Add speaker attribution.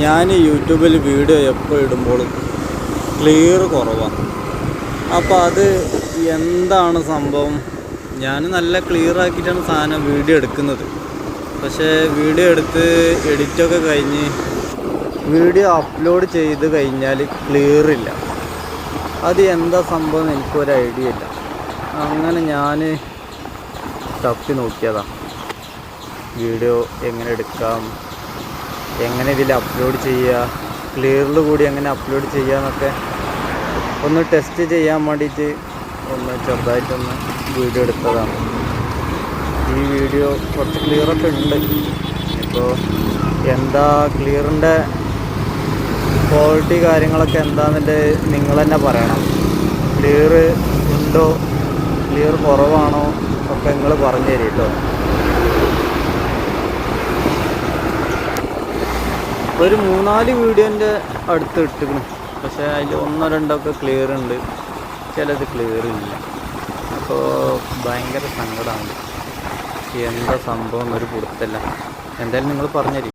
Speaker 1: ഞാൻ യൂട്യൂബിൽ വീഡിയോ എപ്പോൾ ഇടുമ്പോഴും ക്ലിയർ കുറവാണ്. അപ്പോൾ അത് എന്താണ് സംഭവം? ഞാൻ നല്ല ക്ലിയർ ആക്കിയിട്ടാണ് സാധനം വീഡിയോ എടുക്കുന്നത്. പക്ഷേ വീഡിയോ എടുത്ത് എഡിറ്റൊക്കെ കഴിഞ്ഞ് വീഡിയോ അപ്ലോഡ് ചെയ്ത് കഴിഞ്ഞാൽ ക്ലിയർ ഇല്ല. അത് എന്താ സംഭവം എനിക്കൊരു ഐഡിയ ഇല്ല. അങ്ങനെ ഞാൻ തപ്പി നോക്കിയതാണ് വീഡിയോ എങ്ങനെ എടുക്കാം? എങ്ങനെ ഇതിൽ അപ്ലോഡ് ചെയ്യുക? ക്ലിയറിൽ കൂടി എങ്ങനെ അപ്ലോഡ് ചെയ്യാന്നൊക്കെ ഒന്ന് ടെസ്റ്റ് ചെയ്യാൻ വേണ്ടിയിട്ട് ഒന്ന് ചെറുതായിട്ടൊന്ന് വീഡിയോ എടുത്തതാണ്. ഈ വീഡിയോ കുറച്ച് ക്ലിയറൊക്കെ ഉണ്ട്. ഇപ്പോൾ എന്താ ക്ലിയറിന്റെ ക്വാളിറ്റി കാര്യങ്ങളൊക്കെ എന്താണെന്നിട്ട് നിങ്ങൾ തന്നെ പറയണം. ക്ലിയർ ഉണ്ടോ? ക്ലിയർ കുറവാണോ? ഒക്കെ നിങ്ങൾ പറഞ്ഞു തരും കേട്ടോ ഒരു മൂന്നാൽ വീഡിയോന്റെ അടുത്ത് ഇട്ടിക്കണം പക്ഷേ അതിൽ ഒന്നോ രണ്ടോ ഒക്കെ ക്ലിയർ ഉണ്ട്. ചിലത് ക്ലിയർ ഇല്ല. അപ്പോൾ ഭയങ്കര സങ്കടമാണ് എന്താ സംഭവം ഒരു കൊടുത്തല്ല എന്തായാലും നിങ്ങൾ പറഞ്ഞുതരും